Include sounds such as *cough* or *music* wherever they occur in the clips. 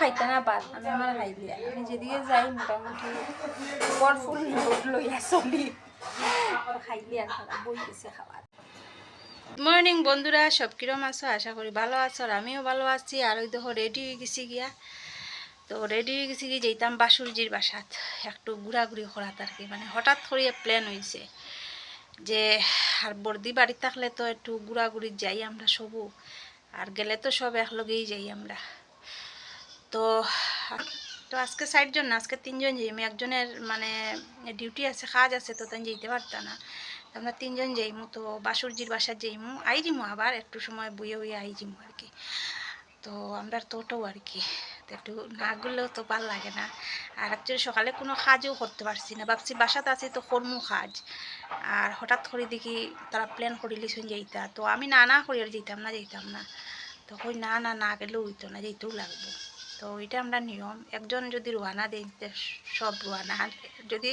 খাইতে না পার, আমি আমার খাইলি আমি যেদিকে যাই মোটামুটি ফুল লোড লইয়া চলি। আর খারাপ, বই গেছে খাবার। মর্নিং বন্ধুরা, সব কিরম আছো? আশা করি ভালো আছো আর আমিও ভালো আছি। আর ওই দেখো রেডি হয়ে গেছি গিয়া। তো রেডি হয়ে গেছি গিয়ে যেতাম বাসুরজির বাসাত। একটু ঘোরাঘুরি করাত আর কি। মানে হঠাৎ করিয়া প্ল্যান হয়েছে যে আর বর্দি বাড়ি থাকলে তো একটু ঘোরাঘুরি যাই আমরা সবু। আর গেলে তো সব একলগেই যাই আমরা। তো তো আজকে ষাটজন না, আজকে তিনজন যাইমু। একজনের মানে ডিউটি আছে, কাজ আছে, তো তাই যেতে পারতাম না। আমরা তিনজন যাইমু, তো বাসুরজির বাসা যাইমু। আই যাইমু আবার, একটু সময় বইয়ে বইয়ে আই যাইমু আর কি। তো আমরা টোটো আর কি। তো একটু না গেলেও তো ভালো লাগে না। আর অ্যাকচুয়ালি সকালে কোনো কাজও করতে পারছি না। ভাবছি বাসাতে আছি, তো কর্ম কাজ। আর হঠাৎ করে দেখি তারা প্ল্যান করিলি শুন যাইতা। তো আমি না না করি আর যেতাম না যেতাম না। তো কই না না না গেলেও হইতো না যেতেও লাগবো। তো এটা আমরা নিয়ম। একজন যদি রোয়ানা দেয় সব রোয়ানা যদি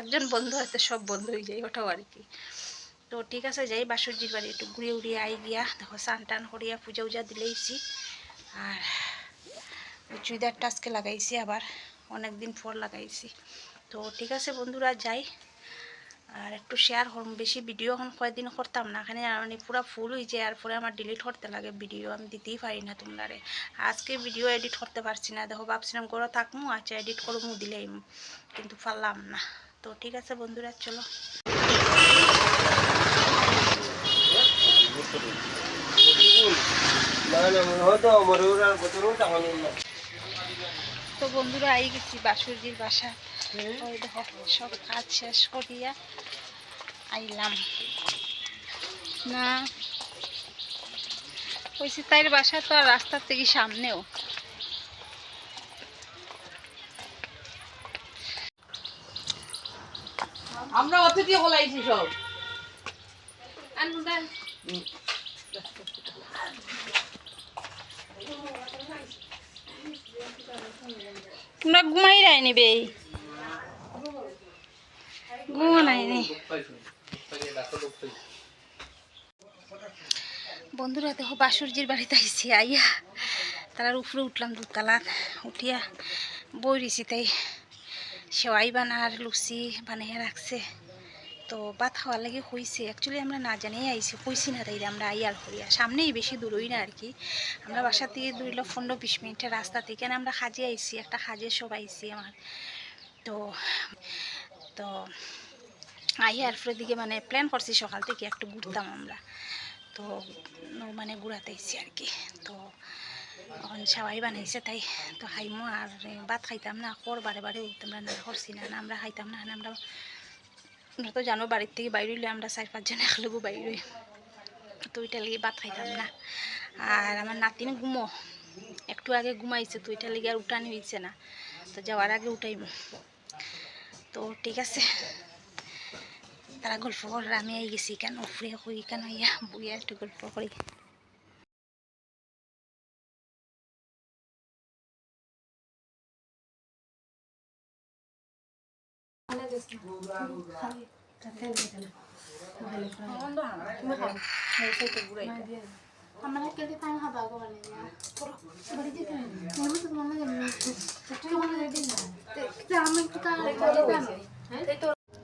একজন বন্ধ তো সব বন্ধ হয়ে যায়, ওটাও আর কি। তো ঠিক আছে, যাই বাসুরজির বাড়ি একটু ঘুরে উড়িয়ে আই গিয়া, দেখো, স্নান টান করিয়া পূজা উজা দিলেইছি। আর ওই চুড়িদারটা আজকে লাগাইছি আবার অনেক দিন পর লাগাইছি। তো ঠিক আছে, বন্ধুরা, যাই। আর একটু শেয়ার করুন, বেশি ভিডিও এখন কয়েকদিন করতাম না এখানে মানে পুরো ফুল হয়ে যায়, আর পরে আমার ডিলিট করতে লাগে ভিডিও আমি দিতেই পারি না তোমরারে। আজকে ভিডিও এডিট করতে পারছি না, দেখো ভাবছিলাম করে থাকমু আচ্ছা এডিট করব দিলেই কিন্তু পারলাম না। তো ঠিক আছে বন্ধুরা, চলো। তো বন্ধুরা আই গেছি বাসুরজির বাসা। ওই দেখো সব কাজ শেষ করিয়া আইলাম। না ওই তাইর বাসা তো আর রাস্তার থেকে সামনেও। আমরা অতিথি হলাইছি সব। তোমরা ঘুমাই রায় নিবে। বন্ধুরা, দেখো বাসুরজির বাড়িতে আইসি আইয়া তার উপরে উঠলাম দুতলার উঠিয়া বই রয়েছি তাই। সেওয়াই বানার, লুচি বানাইয়া রাখছে। তো ভাত খাওয়ার লাগে হইছে। অ্যাকচুয়ালি আমরা না জানিয়ে আইছি, হইছি না তাই আমরা আইয়ার হইয়া সামনেই বেশি দূরই না আর কি। আমরা বাসা থেকে দুইলো পনেরো বিশ মিনিটের রাস্তা থেকে। আমরা খাজে আইছি, একটা খাজে সব আইছি আমার। তো তো আইয়ার পরে দিকে মানে প্ল্যান করছি সকাল থেকে একটু ঘুরতাম আমরা। তো মানে ঘুরাতে আইছি আর কি তো এখন সবাই বানাইছে তাই তো খাইমো আর ভাত খাইতাম না কর বারে বারে তোমরা না, করছি না আমরা খাইতাম না আমরা তোমরা তো জানো বাড়ির থেকে বাইরে হইলে আমরা চার পাঁচজন একলগু বাইরে। তো ওইটা লেগে ভাত খাইতাম না। আর আমার নাতিন ঘুমো, একটু আগে ঘুমাইছে তো ওইটা লেগে আর উঠানি হয়েছে না। তো যাওয়ার আগে উঠাইব তো ঠিক আছে। তারা গল্প করে আমি আই গেছি কেন? উফরে হই কেন? ইয়া, বইয়া একটু গল্প করি।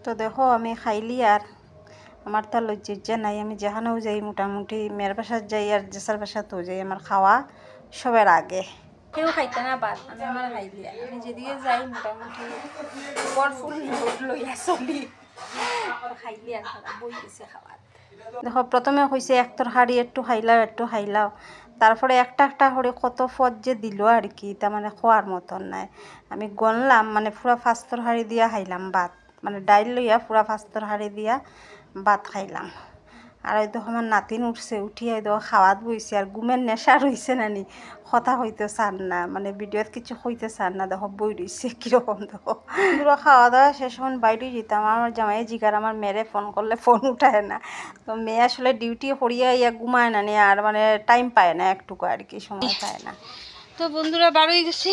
তো দেখো আমি খাইলি আর আমার তো লজ্জা নাই। আমি যেখানেও যাই মোটামুটি মেয়ের বাসার যাই আর জেসার বাসাতেও যাই। আমার খাওয়া সবার আগে। কেউ খাইতে না বাদ আমি আমার খাইলি আমি যেদিকে যাই মোটামুটি ফুল লোড লইয়া চলি। খাইলি আর বই গেছে খাবার দেখো প্রথমে হয়েছে এক তরকারি একটু খাইলাও একটু খাইলাও। তারপরে একটা একটা করে কত ফত যে দিল আর কি তার মানে খোয়ার মতন নাই। আমি গনলাম মানে পুরা ফাঁস তরকারি দিয়া খাইলাম ভাত। মানে ডাইল লইয়া পুরা ফাঁস তরকারি দিয়া ভাত খাইলাম। আর দেখো আমার নাতিন উঠছে ওই দেখো খাওয়াত বইছে, আর গুমের নেশা রইছে নানি। কথা হইতে চান না মানে ভিডিওত কিছু হইতে চান না, দেখো বই রইছে কীরকম দেখো। পুরো খাওয়া দাওয়া শেষ হন বাইরে যেতাম, আমার জামাই জিগার আমার মেয়েরে ফোন করলে ফোন উঠায় না। তো মেয়ে আসলে ডিউটি করিয়া ইয়া ঘুমায় না নি, আর মানে টাইম পায় না একটুকু, আর কি সময় পায় না। তো বন্ধুরা বারোই গেছি।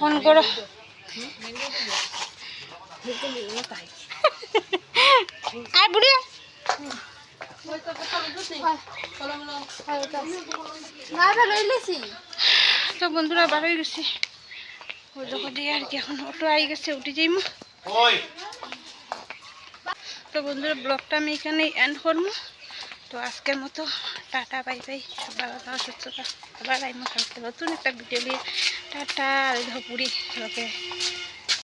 ফোন করো *laughs* আর বুড়ি। তো বন্ধুরা বার হয়ে গেছি। দিয়ে আর কি এখন অটো আই গেছে উঠে যাইমু তো বন্ধুরা ব্লগটা আমি এখানেই এন্ড করব তো আজকের মতো টাটা বাই বাই। ভালো থাকা সুস্থ থাকা। আবার আইমো থাকতে নতুন একটা ভিডিও নিয়ে। টাটা আর ওকে।